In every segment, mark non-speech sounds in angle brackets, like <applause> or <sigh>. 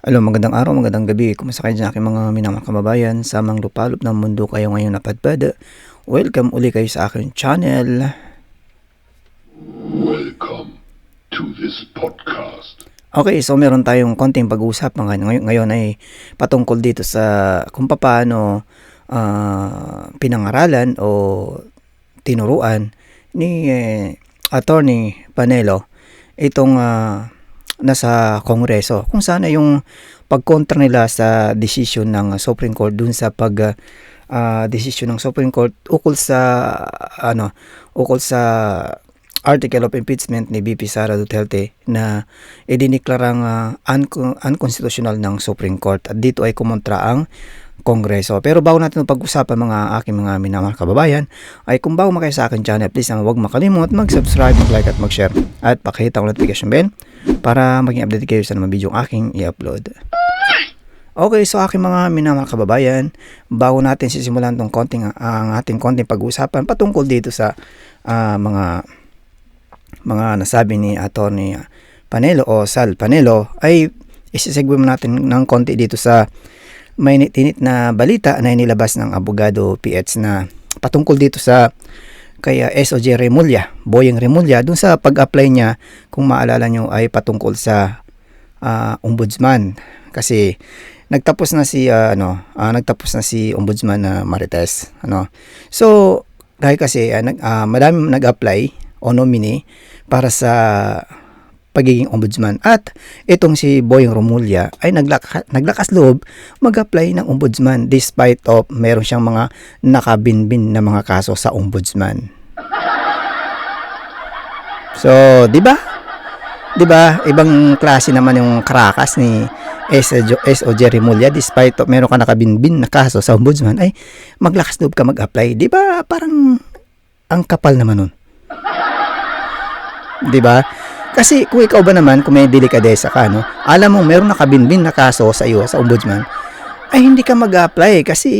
Hello, magandang araw, magandang gabi. Kumusta kayo dyan aking mga minamahal kababayan sa mga lupalop ng mundo kayo ngayon napadpad? Welcome uli kayo sa aking channel. Welcome to this podcast. Okay, so meron tayong konting pag-uusap mga ngayon, ngayon ay patungkol dito sa kung paano ah, pinangaralan o tinuruan ni eh, Attorney Panelo itong ah, nasa Kongreso kung sana yung pagkontra nila sa decision ng Supreme Court dun sa pag ah, decision ng Supreme Court ukol sa ano ukol sa article of impeachment ni BP Sara Duterte na idiniklarang uh, uncon- unconstitutional ng Supreme Court. At dito ay kumontra ang Kongreso. Pero bago natin pag-usapan mga aking mga minamahal kababayan, ay kung bago makayo sa akin channel, please naman huwag makalimut mag-subscribe, mag-like at mag-share at pakihita ang notification bell para maging update kayo sa mga video aking i-upload. Okay, so aking mga minamahal kababayan, bago natin sisimulan tong konting ang ating konting pag-uusapan patungkol dito sa ah, mga mga nasabi ni Attorney Panelo o Sal Panelo ay isisegue mo natin ng konti dito sa may tinit na balita na inilabas ng abogado PH na patungkol dito sa kaya SOJ Remulla, Boyeng Remulla, dun sa pag-apply niya, kung maalala nyo, ay patungkol sa ah, ombudsman. Kasi nagtapos na si ah, ano, ah, nagtapos na si ombudsman na Marites, ano. So, dahil kasi ah, nag, ah, madami nag-apply o nominee para sa pagiging ombudsman. At itong si Boyeng Romulia ay naglaka, naglakas loob mag-apply ng ombudsman despite of meron siyang mga nakabinbin na mga kaso sa ombudsman. So, di ba? Di ba? Ibang klase naman yung karakas ni S.O. Jerry Mulya despite of meron ka nakabinbin na kaso sa ombudsman ay maglakas loob ka mag-apply. Di ba? Parang ang kapal naman nun. 'di ba? Kasi kung ikaw ba naman, kung may delikadesa ka, no, alam mo meron nakabinbin na kaso sa iyo sa ombudsman, ay hindi ka mag-apply kasi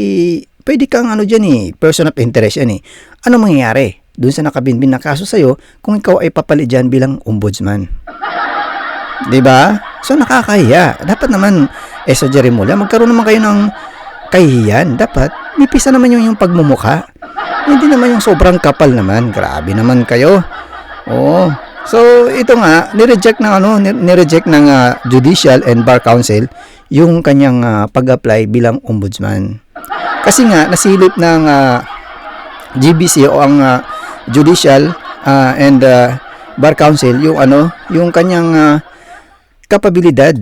pwede kang ano diyan eh, person of interest yan eh. Ano mangyayari doon sa nakabinbin na kaso sa iyo kung ikaw ay papalit diyan bilang ombudsman? ba? So nakakahiya. Dapat naman eh sa Jerry Mula, magkaroon naman kayo ng kahihiyan. Dapat nipisa naman yung, yung pagmumukha. Hindi naman yung sobrang kapal naman. Grabe naman kayo. Oo. So, ito nga, nireject ng ano, ni- nireject ng ah, Judicial and Bar Council yung kanyang ah, pag-apply bilang ombudsman. Kasi nga nasilip ng ah, GBC o ang ah, Judicial ah, and ah, Bar Council yung ano, yung kanyang ah, kapabilidad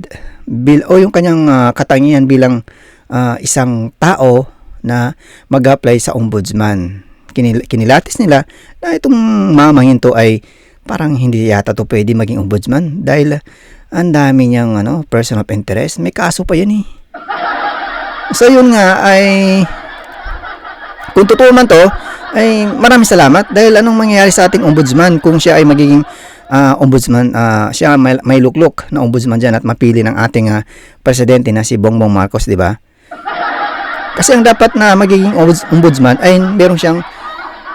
bil o yung kanyang ah, katangian bilang ah, isang tao na mag-apply sa ombudsman. Kinil- kinilatis nila na itong mamangin to ay parang hindi yata to pwede maging ombudsman dahil ang dami niyang ano, person of interest. May kaso pa yan eh. So yun nga ay kung totoo man to ay maraming salamat dahil anong mangyayari sa ating ombudsman kung siya ay magiging ah, ombudsman, ah, siya may, may lukluk na ombudsman dyan at mapili ng ating ah, presidente na si Bongbong Marcos, di ba? Kasi ang dapat na magiging ombuds- ombudsman ay meron siyang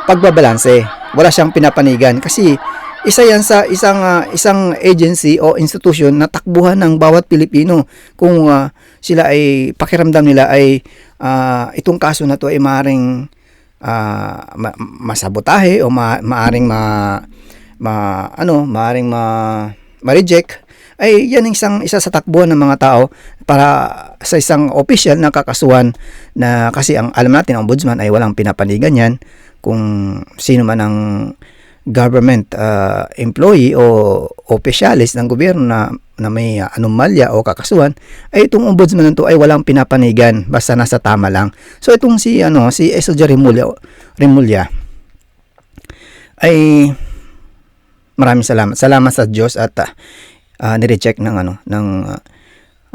pagbabalanse. Wala siyang pinapanigan kasi isa yan sa isang ah, isang agency o institution na takbuhan ng bawat Pilipino. Kung ah, sila ay pakiramdam nila ay ah, itong kaso na to ay maaring ah, ma- masabotahe o ma- maaring ma, ma ano maaring ma ma-reject ay yan ang isang isa sa takbuhan ng mga tao para sa isang official na kakasuhan na kasi ang alam natin ang ombudsman ay walang pinapanigan yan. Kung sino man ang government uh, employee o opisyalis ng gobyerno na, na may anomalya o kakasuhan ay itong ombudsman nito ay walang pinapanigan basta nasa tama lang. So itong si ano si Esoja Remulla Remulla ay maraming salamat. Salamat sa Diyos at uh, uh, nirecheck ng ano ng uh,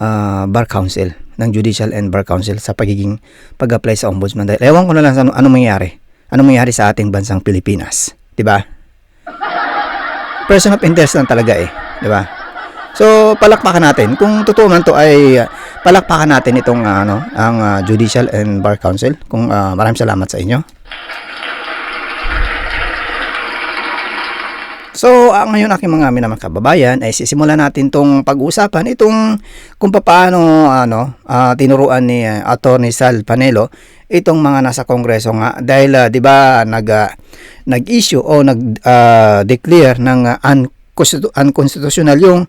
uh, Bar Council ng Judicial and Bar Council sa pagiging pag-apply sa ombudsman dahil ewan ko na lang sa ano, ano mangyari. Ano mangyari sa ating bansang Pilipinas, 'di ba? Person of interest lang talaga eh, 'di ba? So palakpakan natin. Kung totoo man to ay uh, palakpakan natin itong uh, ano ang uh, Judicial and Bar Council. Kung uh, maraming salamat sa inyo. So, ah, ngayon aking mga minamang kababayan ay sisimulan natin tong pag-uusapan itong kung paano ano ah, tinuruan ni ah, Attorney Sal Panelo itong mga nasa kongreso nga. Dahil ah, 'di ba nag ah, nag-issue o nag-declare ng ah, unconstitu- unconstitutional yung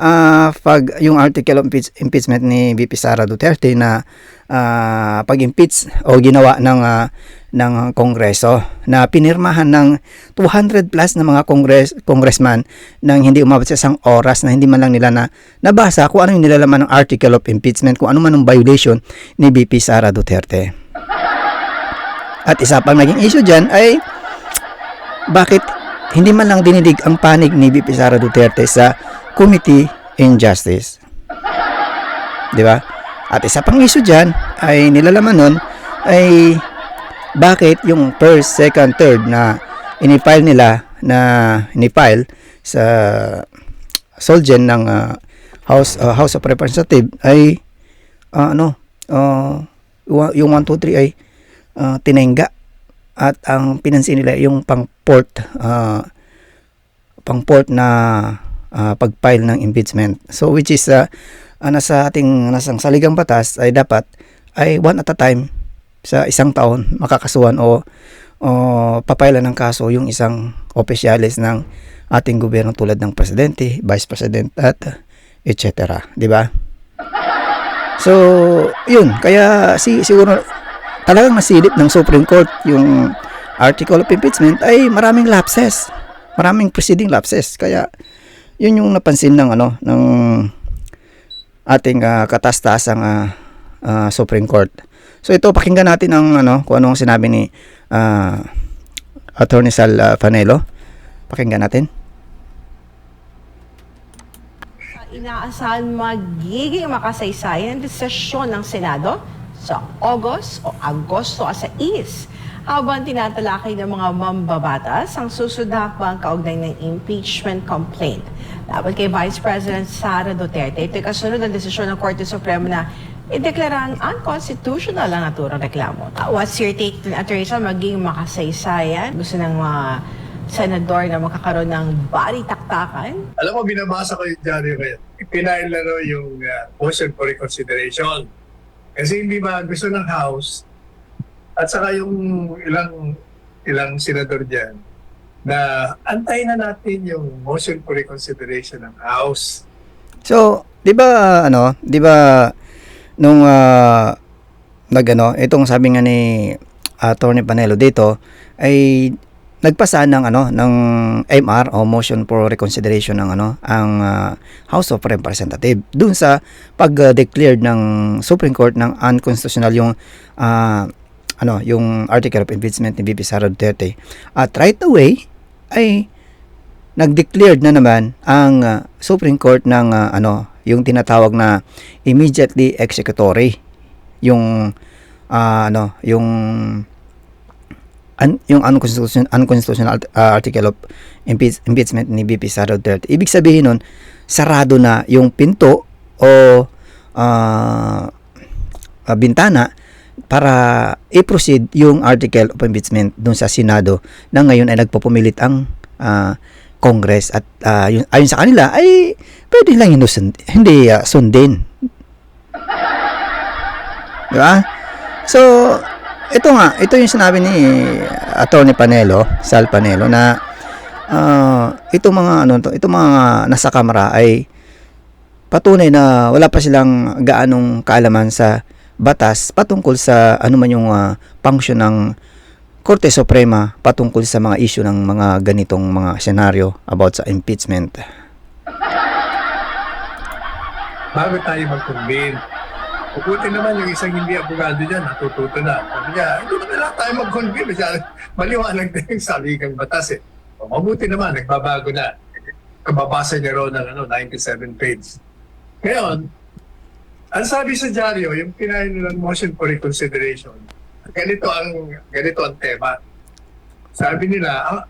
ah, pag yung article of impeach- impeachment ni VP Sara Duterte na ah, pag-impeach o ginawa ng ah, ng Kongreso na pinirmahan ng 200 plus na mga kongres congressman nang hindi umabot sa isang oras na hindi man lang nila na nabasa kung ano yung nilalaman ng article of impeachment kung ano man ang violation ni VP Sara Duterte. At isa pang naging issue dyan ay bakit hindi man lang dinidig ang panig ni VP Sara Duterte sa Committee in Justice. Di ba? At isa pang issue dyan ay nilalaman nun ay bakit yung first, second, third na inifile nila na inifile sa Solgen ng ah, House ah, House of Representative ay ah, ano wa- yung 1 2 3 ay ah, tinengga at ang pinansin nila yung pang port ah, pang port na ah, pag-file ng impeachment. So which is ah, ah, nasa ating nasang saligang batas ay dapat ay one at a time sa isang taon makakasuhan o o papailan ng kaso yung isang opisyalis ng ating gobyerno tulad ng presidente, vice president at etc. 'Di ba? So, yun. Kaya si siguro talagang nasilip ng Supreme Court yung article of impeachment ay maraming lapses. Maraming preceding lapses. Kaya yun yung napansin ng ano ng ating ah, katastasang ah, ah, Supreme Court. So ito pakinggan natin ang ano kung ano ang sinabi ni ah, Attorney Sal Fanelo. Pakinggan natin. Inaasahan magiging makasaysayan ang desisyon ng Senado sa August o Agosto sa is habang tinatalakay ng mga mambabatas ang susunod na hakbang kaugnay ng impeachment complaint. Dapat kay Vice President Sara Duterte, ito ay kasunod ng desisyon ng Korte Suprema na ideklarang unconstitutional ang naturang reklamo. What's your take, Attorney Sal, magiging makasaysayan? Gusto ng mga senador na magkakaroon ng body taktakan? Alam mo, binabasa ko yung diaryo ngayon. Pinail na raw yung uh, motion for reconsideration. Kasi hindi ba gusto ng House at saka yung ilang ilang senador dyan na antayin na natin yung motion for reconsideration ng House. So, 'di ba ano, 'di ba nung ah, nagano, itong sabi nga ni Attorney Panelo dito ay nagpasa ng ano ng MR o motion for reconsideration ng ano ang ah, House of Representative dun sa pag-declared ng Supreme Court ng unconstitutional yung ah, ano yung article of impeachment ni VP Sara Duterte at right away ay nag-declared na naman ang ah, Supreme Court ng ah, ano, yung tinatawag na immediately executory. Yung ah, ano, yung un, yung unconstitutional, unconstitutional ah, article of impeach, impeachment ni BP Sara Duterte. Ibig sabihin nun, sarado na yung pinto o ah, ah, bintana para i-proceed yung article of impeachment dun sa Senado na ngayon ay nagpupumilit ang ah, Congress at ah, yun, ayon sa kanila ay pwede lang hinusund, hindi ah, sundin. Di ba? So, ito nga, ito yung sinabi ni Attorney Panelo, Sal Panelo na ah, itong mga ano to, itong mga nasa kamera ay patunay na wala pa silang gaanong kaalaman sa batas patungkol sa ano man yung ah, function ng Korte Suprema patungkol sa mga issue ng mga ganitong mga senaryo about sa impeachment. Bago tayo mag-convene. Puputi naman yung isang hindi abogado dyan, natututo na. Sabi niya, hindi na lang tayo mag-convene. Masyado, maliwanag na yung saligang batas eh. O, mabuti naman, nagbabago na. Kababasa niya raw ng ano, 97 page. Ngayon, ang sabi sa dyaryo, yung pinahin ng motion for reconsideration, ganito ang ganito ang tema. Sabi nila, ah,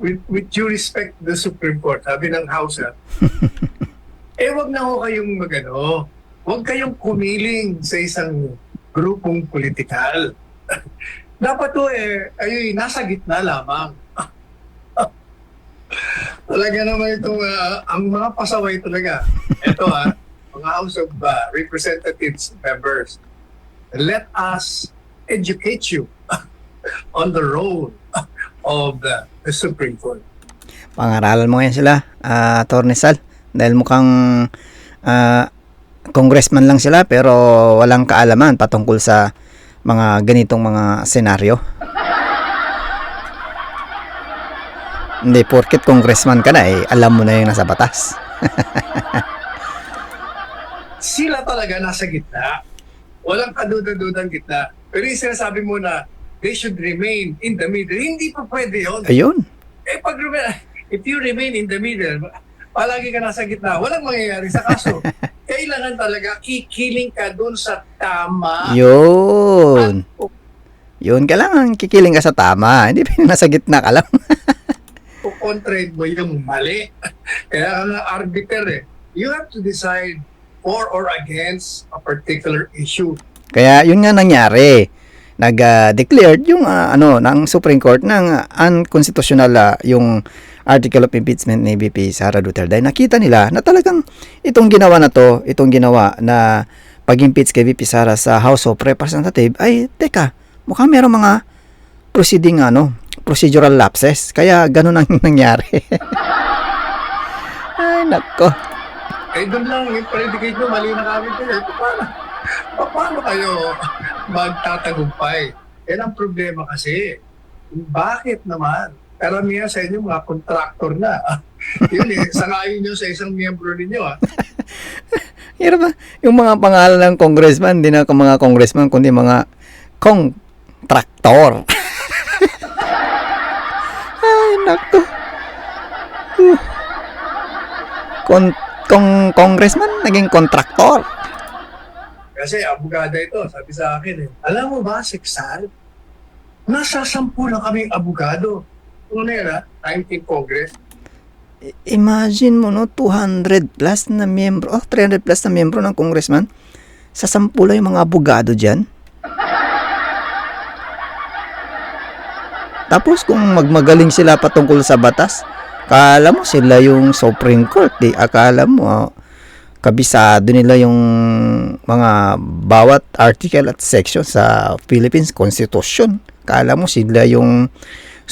with, with due respect to the Supreme Court, sabi ng House, ah, <laughs> eh wag na ho kayong magano, wag kayong kumiling sa isang grupong politikal. <laughs> Dapat to eh, ay nasa gitna lamang. <laughs> Talaga naman itong, ah, ang mga pasaway talaga. Ito ah, mga House of ah, Representatives members, let us educate you <laughs> on the role of the, the Supreme Court. Pangaralan mo ngayon sila, uh, Attorney Sal. Dahil mukhang ah, congressman lang sila pero walang kaalaman patungkol sa mga ganitong mga senaryo. Hindi, porket congressman ka na eh, alam mo na yung nasa batas. <laughs> Sila talaga nasa gitna. Walang kaduda-dudang gitna. Pero yung sinasabi mo na they should remain in the middle, hindi pa pwede yun. Ayun. Eh, pag if you remain in the middle, palagi ka nasa gitna, walang mangyayari sa kaso. <laughs> Kailangan talaga kikiling ka dun sa tama. Yun. Yun, kailangan kikiling ka sa tama. <laughs> Hindi pa nasa gitna ka lang. Kukontrade mo yung mali. <laughs> Kaya nga arbiter eh. You have to decide for or against a particular issue. Kaya yun nga nangyari. Nag-declared yung ah, ano ng Supreme Court ng ah, unconstitutional ah, yung article of impeachment ni VP Sara Duterte. Nakita nila na talagang itong ginawa na to, itong ginawa na pag-impeach kay VP Sara sa House of Representatives ay teka, mukhang merong mga proceeding ano, procedural lapses. Kaya ganun ang <laughs> nangyari. ay nako. Eh, doon lang, yung predicate mo, mali na kami din. Eh, paano, paano kayo magtatagumpay? Yan ang problema kasi. Bakit naman? Karamihan sa inyo mga contractor na. <laughs> Yun eh, sangayon nyo sa isang miyembro ninyo. Ah. <laughs> Hirap ba? Yung mga pangalan ng congressman, hindi na mga congressman, kundi mga contractor. <laughs> Ay, nako. Huh. Kon kong congressman, naging contractor. Kasi abogada ito, sabi sa akin eh. Alam mo ba, Sexal, nasa sampu lang kaming abogado. Ano na yan ha? 19 Congress. Imagine mo, no, 200 plus na miyembro, oh, 300 plus na miyembro ng congressman. Sa sampu lang yung mga abogado dyan. Tapos kung magmagaling sila patungkol sa batas, akala mo sila yung Supreme Court, di akala mo ah, kabisado nila yung mga bawat article at section sa Philippines Constitution. Akala mo sila yung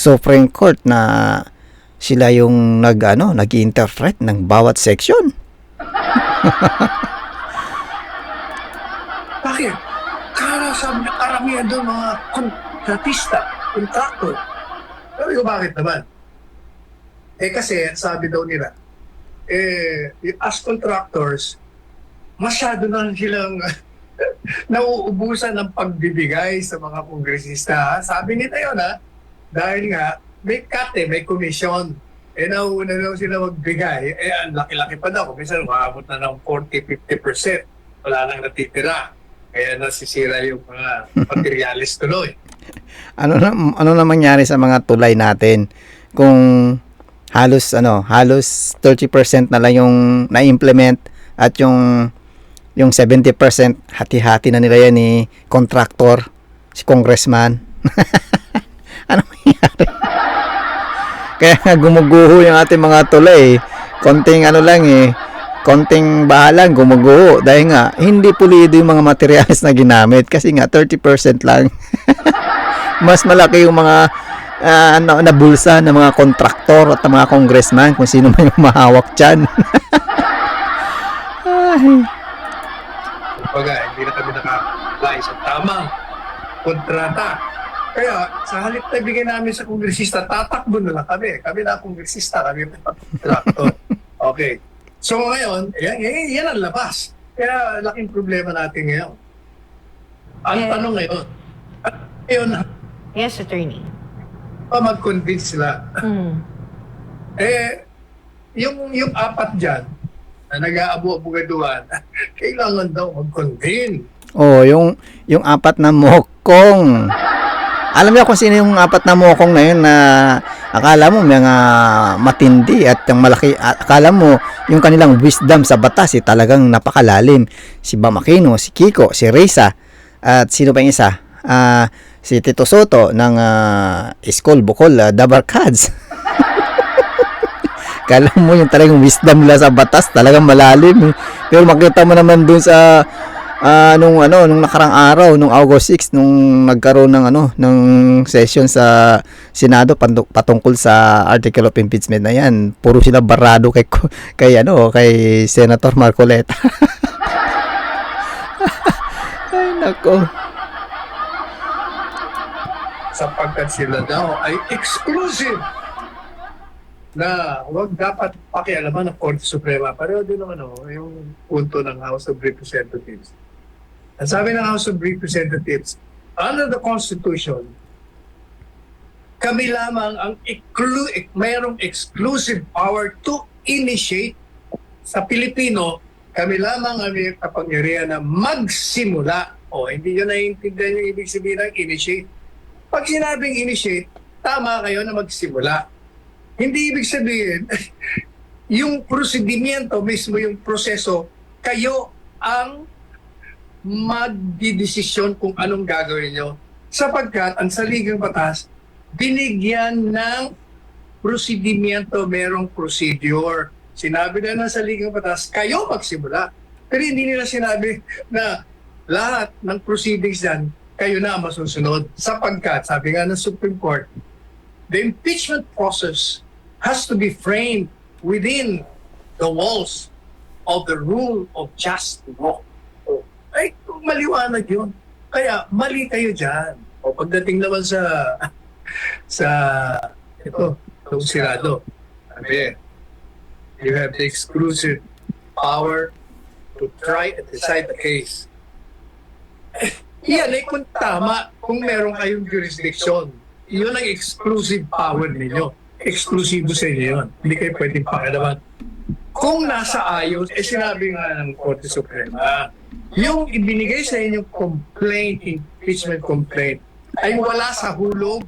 Supreme Court na sila yung nag ano, nag-interpret ng bawat section. <laughs> Bakit? Kala sabi na karamihan doon mga kontratista, kontraktor. Sabi ko, bakit naman? Eh kasi, sabi daw nila, eh, as contractors, masyado na silang <laughs> nauubusan ng pagbibigay sa mga kongresista. Sabi nila yun, ha? Dahil nga, may cut eh, may commission. Eh, nauuna daw sila magbigay. Eh, ang laki-laki pa daw. Minsan, maabot na ng 40-50%. Wala nang natitira. Kaya nasisira yung mga <laughs> materialis tuloy. Ano na ano na mangyari sa mga tulay natin kung halos ano, halos 30% na lang yung na-implement at yung yung 70% hati-hati na nila yan ni contractor, si congressman. <laughs> ano mangyari? Kaya nga gumuguho yung ating mga tulay. Konting ano lang eh, konting bahalang gumuguho dahil nga hindi pulido yung mga materials na ginamit kasi nga 30% lang. <laughs> Mas malaki yung mga ah, ano, na bulsa ng mga kontraktor at mga congressman kung sino man yung mahawak dyan. <laughs> Ay. Kumbaga, hindi na kami naka-apply sa tamang kontrata. Kaya, sa halip na bigyan namin sa kongresista, tatakbo na lang kami. Kami na kongresista, kami na kontraktor. Okay. So ngayon, yan, yan, yan ang labas. Kaya laking problema natin ngayon. Ang Eh. tanong ngayon, at ngayon, Yes, attorney. pa mag-convince sila Hmm. Eh, yung, yung apat dyan, na nag-aabu-abugaduhan, <laughs> kailangan daw mag-convene. Oh, yung yung apat na mokong. Alam niyo kung sino yung apat na mokong na yun na akala mo mga matindi at yung malaki akala mo yung kanilang wisdom sa batas eh, talagang napakalalim. Si Bam Aquino, si Kiko, si Reza at sino pa yung isa? Ah, si Tito Soto ng uh, Iskol Bukol uh, Dabarkads. <laughs> Kala mo yung talagang wisdom nila sa batas, talagang malalim. eh. Pero makita mo naman dun sa ah, nung ano, nung nakarang araw, nung August 6, nung nagkaroon ng ano, ng session sa Senado patungkol sa article of impeachment na yan. Puro sila barado kay kay ano, kay Senator Marcoleta. <laughs> Ay nako. sapagkat sila daw ay exclusive na huwag dapat pakialaman ng Korte Suprema. Pareho din naman oh, yung punto ng House of Representatives. Ang sabi ng House of Representatives, under the Constitution, kami lamang ang exclu- mayroong exclusive power to initiate sa Pilipino, kami lamang ang may kapangyarihan na magsimula. O, hindi nyo naiintindihan yung ibig sabihin ng initiate. Pag sinabing initiate, tama kayo na magsimula. Hindi ibig sabihin, <laughs> yung prosedimento mismo, yung proseso, kayo ang magdidesisyon kung anong gagawin nyo. Sapagkat ang saligang batas, binigyan ng prosedimento, merong procedure. Sinabi na ng saligang batas, kayo magsimula. Pero hindi nila sinabi <laughs> na lahat ng proceedings dyan, kayo na masusunod. Sapagkat, sabi nga ng Supreme Court, the impeachment process has to be framed within the walls of the rule of just law. Ay, maliwanag yun. Kaya, mali kayo dyan. O pagdating naman sa <laughs> sa ito, itong Senado, sabi, you have the exclusive power to try and decide the case. <laughs> Yan ay kung tama, kung meron kayong jurisdiction. Yun ang exclusive power ninyo. Exclusibo sa inyo yun. Hindi kayo pwedeng pakalaman. Kung nasa ayos, eh sinabi nga ng Korte Suprema, yung ibinigay sa inyong complaint, impeachment complaint, ay wala sa hulog.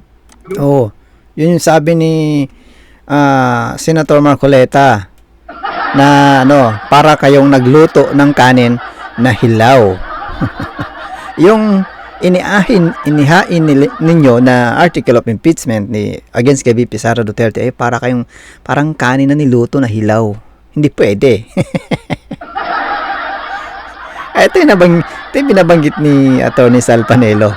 Oo. Yun yung sabi ni ah, Senator Marcoleta na ano, para kayong nagluto ng kanin na hilaw. <laughs> yung iniahin inihain ninyo na article of impeachment ni against kay VP Sara Duterte ay para kayong parang kanin na niluto na hilaw. Hindi pwede. <laughs> Ito yung, nabang, ito yung binabanggit ni Attorney Sal Panelo.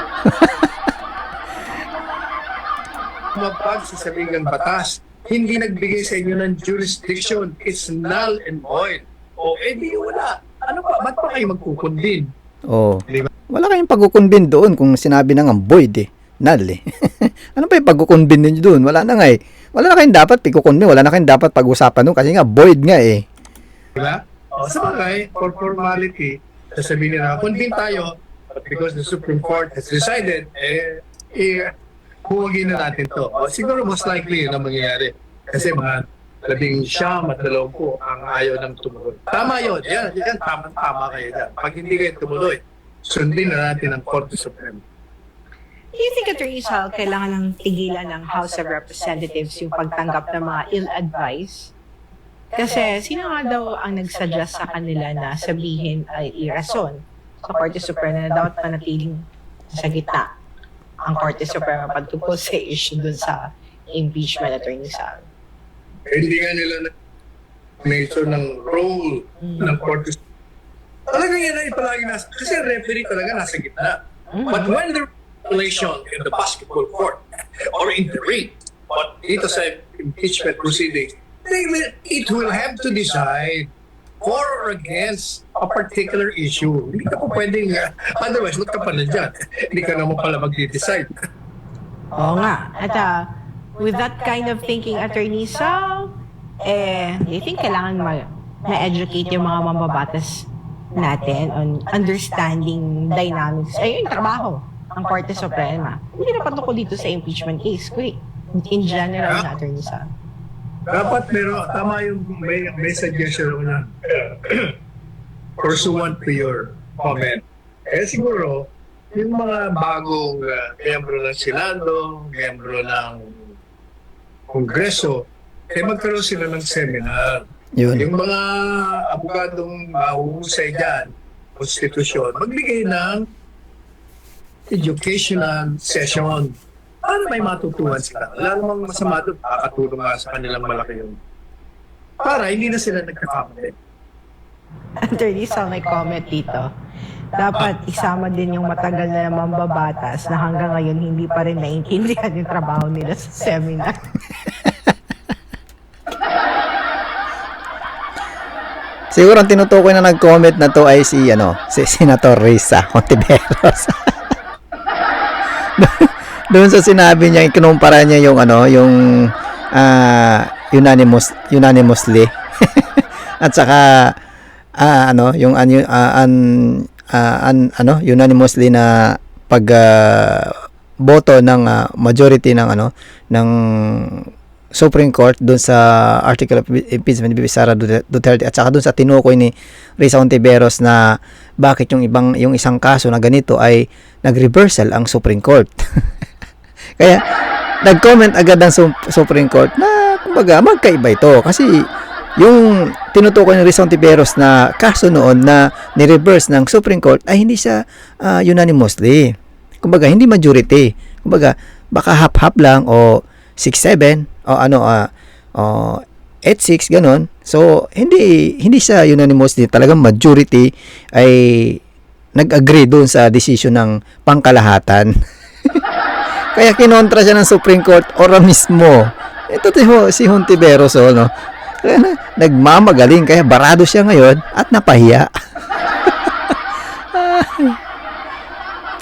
Mapag sa saligang batas, hindi nagbigay sa inyo ng jurisdiction. It's null and void. O, eh di wala. Ano pa? Ba't pa kayo magkukundin? Oh. Di ba? Wala kayong pagkukunbin doon kung sinabi na nga void eh. Null eh. <laughs> ano pa yung pagkukunbin ninyo doon? Wala na nga eh. Wala na kayong dapat pagkukunbin. Wala na kayong dapat pag-usapan doon kasi nga void nga eh. Di ba? O, sa bagay, for formality, sasabihin nila, convene tayo, but because the Supreme Court has decided, eh, eh, huwagin na natin to. O, siguro most likely yun ang mangyayari. Kasi mga labing siyam at dalawang po ang ayaw ng tumuloy. Tama yun. Yan, yan, tama-tama kayo dyan. Pag hindi kayo tumuloy, sundin na natin ang Korte Suprema. Do you think, Attorney Sal, kailangan ng tigilan ng House of Representatives yung pagtanggap ng mga ill-advised? Kasi sino nga daw ang nagsuggest sa kanila na sabihin ay irason sa Korte Suprema na dapat manatiling sa gitna ang Korte Suprema pagtungkol sa issue dun sa impeachment, Attorney Sal? Eh, hindi nga nila na nature ng role ng Korte Suprema. Talaga yan ay palagi nasa, kasi referee talaga nasa gitna. But when the relation in the basketball court or in the ring, but dito sa impeachment proceedings, they will, it will have to decide for or against a particular issue. Hindi ka po pwedeng, uh, otherwise, ba't ka pa nandyan? Hindi ka naman pala mag-decide. Oo nga. At ah, with that kind of thinking, Attorney Sal, eh, you think kailangan ma- ma-educate yung mga mambabatas natin on understanding dynamics? Ay, yung trabaho ng Korte Suprema. Hindi na patungkol dito sa impeachment case. Kuy, in general na, Attorney Sal. Dapat meron, tama yung may, may suggestion ako na <coughs> pursuant to your comment. Eh siguro, yung mga bagong uh, miyembro ng Senado, miyembro ng Kongreso, eh magkaroon sila ng seminar. Yun. Yung mga abogadong mahuhusay dyan, konstitusyon, magbigay ng educational session para may matutuhan sila. Wala namang masama doon, makakatulong nga sa kanilang malaki yun. para hindi na sila nagkakamali. Attorney Sal, may comment dito. Dapat isama din yung matagal na mambabatas na hanggang ngayon hindi pa rin naiintindihan yung trabaho nila sa seminar. <laughs> Siguro ang tinutukoy na nag-comment na to ay si ano, si Senator Risa Ontiveros. <laughs> <laughs> Doon sa sinabi niya, kinumpara niya yung ano, yung ah, unanimous unanimously. <laughs> At saka ah, ano, yung an, ah, an, ah, an- ano, unanimously na pag ah, boto ng ah, majority ng ano ng Supreme Court doon sa article of impeachment ni Sara Duterte at saka doon sa tinukoy ni Risa Ontiveros na bakit yung ibang yung isang kaso na ganito ay nag-reversal ang Supreme Court. <laughs> Kaya nag-comment agad ang Su- Supreme Court na kumbaga magkaiba ito kasi yung tinutukoy ni Risa Ontiveros na kaso noon na ni-reverse ng Supreme Court ay hindi siya ah, unanimously. Kumbaga hindi majority. Kumbaga baka half-half lang o 6-7 o ano ah o 8-6 ganun. So hindi hindi siya unanimously talagang majority ay nag-agree doon sa decision ng pangkalahatan. <laughs> Kaya kinontra siya ng Supreme Court ora mismo. Ito tiho, si Hontiveros oh, no. Kaya na, nagmamagaling kaya barado siya ngayon at napahiya. <laughs>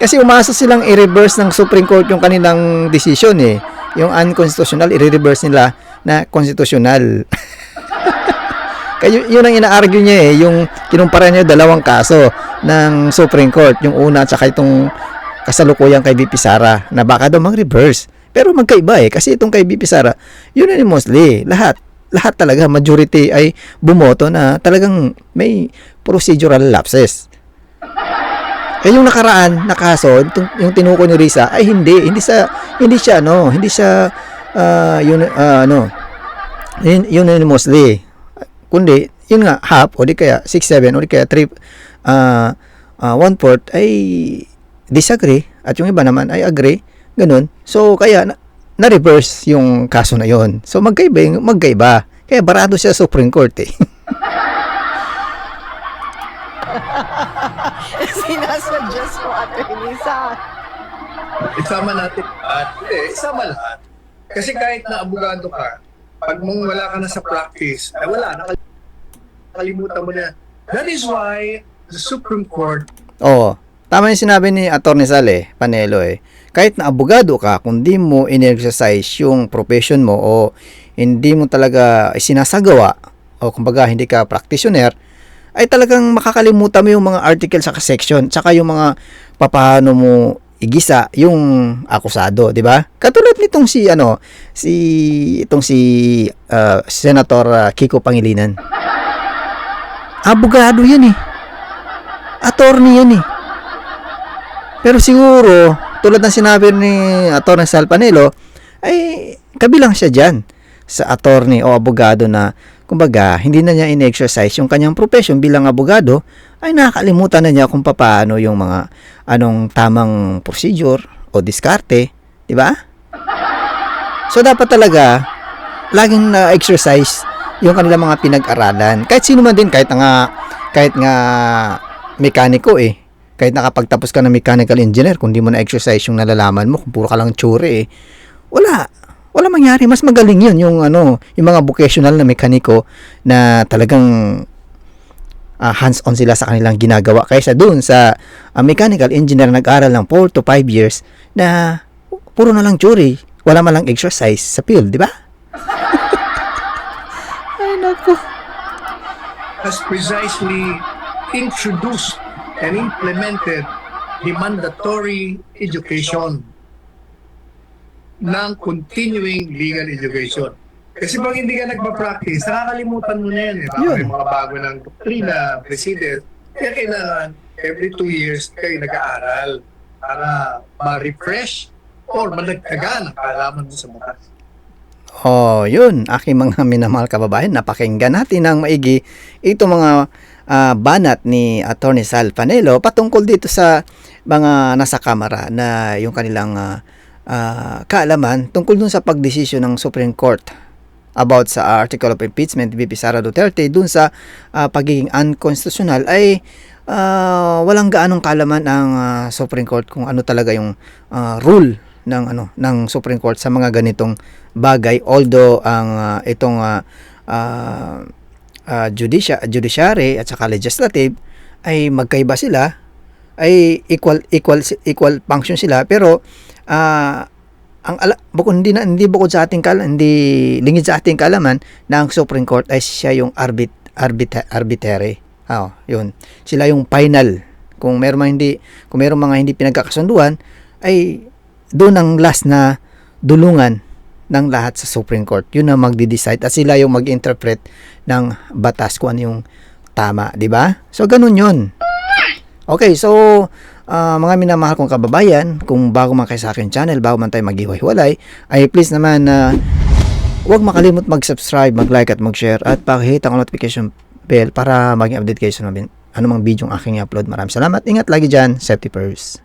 Kasi umasa silang i-reverse ng Supreme Court yung kanilang decision eh. Yung unconstitutional, i-reverse nila na constitutional. <laughs> Kaya yun- ang ina-argue niya eh, yung kinumpara niya dalawang kaso ng Supreme Court, yung una at saka itong kasalukuyang kay VP Sara na baka daw mag-reverse. Pero magkaiba eh, kasi itong kay VP Sara, unanimously, lahat, lahat talaga, majority ay bumoto na talagang may procedural lapses. Eh yung nakaraan na kaso, yung tinukoy ni Risa ay hindi, hindi sa hindi siya ano, hindi siya ah, yun ah, ano unanimously. Kundi yun nga half o di kaya 6 7 o di kaya 3 ah ah, one fourth ay disagree at yung iba naman ay agree, ganun. So kaya na, na-reverse yung kaso na yon. So magkaiba, yung- magkaiba. Kaya barado siya sa Supreme Court eh. <laughs> Sinasuggest ko, Attorney Sal. Isama natin at eh, isama lahat. Kasi kahit na abogado ka, pag mong wala ka na sa practice, ay wala, nakal- nakalimutan mo na. That is why the Supreme Court Oo. Tama yung sinabi ni Atty. Sale Panelo eh. Kahit na abogado ka, kung di mo in-exercise yung profession mo o hindi mo talaga sinasagawa o kumbaga hindi ka practitioner, ay talagang makakalimutan mo yung mga article sa section tsaka yung mga papaano mo igisa yung akusado, di ba? Katulad nitong si ano, si itong si ah, Senator ah, Kiko Pangilinan. Abogado yan eh attorney yan eh. Pero siguro, tulad ng sinabi ni Atty. Sal Panelo, ay kabilang siya dyan sa attorney o abogado na kumbaga hindi na niya in-exercise yung kanyang profession bilang abogado ay nakakalimutan na niya kung paano yung mga anong tamang procedure o diskarte, di ba? So dapat talaga laging na-exercise yung kanilang mga pinag-aralan. Kahit sino man din, kahit nga kahit nga mekaniko eh. Kahit nakapagtapos ka ng mechanical engineer, kung di mo na-exercise yung nalalaman mo, kung puro ka lang tsure eh, wala. Wala mangyari. Mas magaling yun yung ano, yung mga vocational na mekaniko na talagang ah, hands-on sila sa kanilang ginagawa kaysa dun sa ah, mechanical engineer na nag-aral ng 4 to 5 years na puro na lang tsure. Wala man lang exercise sa field, di ba? <laughs> Ay, naku. has precisely introduced and implemented the mandatory education ng continuing legal education. Kasi pag hindi ka nagpa-practice, nakakalimutan mo na yan. Eh. Baka may mga bago ng doktrina, president. Kaya kailangan every two years kayo nag-aaral para ma-refresh or malagtagan ang kaalaman mo sa batas. Oh, yun. Aking mga minamahal kababayan, napakinggan natin ng maigi ito mga ah, banat ni Attorney Sal Panelo patungkol dito sa mga nasa kamara na yung kanilang ah, ah, kaalaman tungkol dun sa pagdesisyon ng Supreme Court about sa article of impeachment VP Sara Duterte dun sa ah, pagiging unconstitutional ay ah, walang gaanong kalaman ang ah, Supreme Court kung ano talaga yung ah, rule ng ano ng Supreme Court sa mga ganitong bagay. Although ang ah, itong ah, ah, ah, judicia, judiciary at saka legislative ay magkaiba sila ay equal equal equal function sila pero ah, ang ala, bukod hindi na hindi bukod sa ating kal hindi lingid sa ating kaalaman na ang Supreme Court ay siya yung arbit arbit arbitrary. Ah, yun. Sila yung final. Kung meron mga hindi kung meron mga hindi pinagkakasunduan ay doon ang last na dulungan ng lahat sa Supreme Court. Yun ang magdi-decide at sila yung mag-interpret ng batas kung ano yung tama, di ba? So ganun 'yun. Okay, so ah, mga minamahal kong kababayan, kung bago man kayo sa akin channel, bago man tayo maghiwa-hiwalay, ay please naman na huwag makalimot mag-subscribe, mag-like at mag-share at pakihit ang notification bell para maging update kayo sa anumang video ang aking i-upload. Maraming salamat. Ingat lagi dyan. Safety first.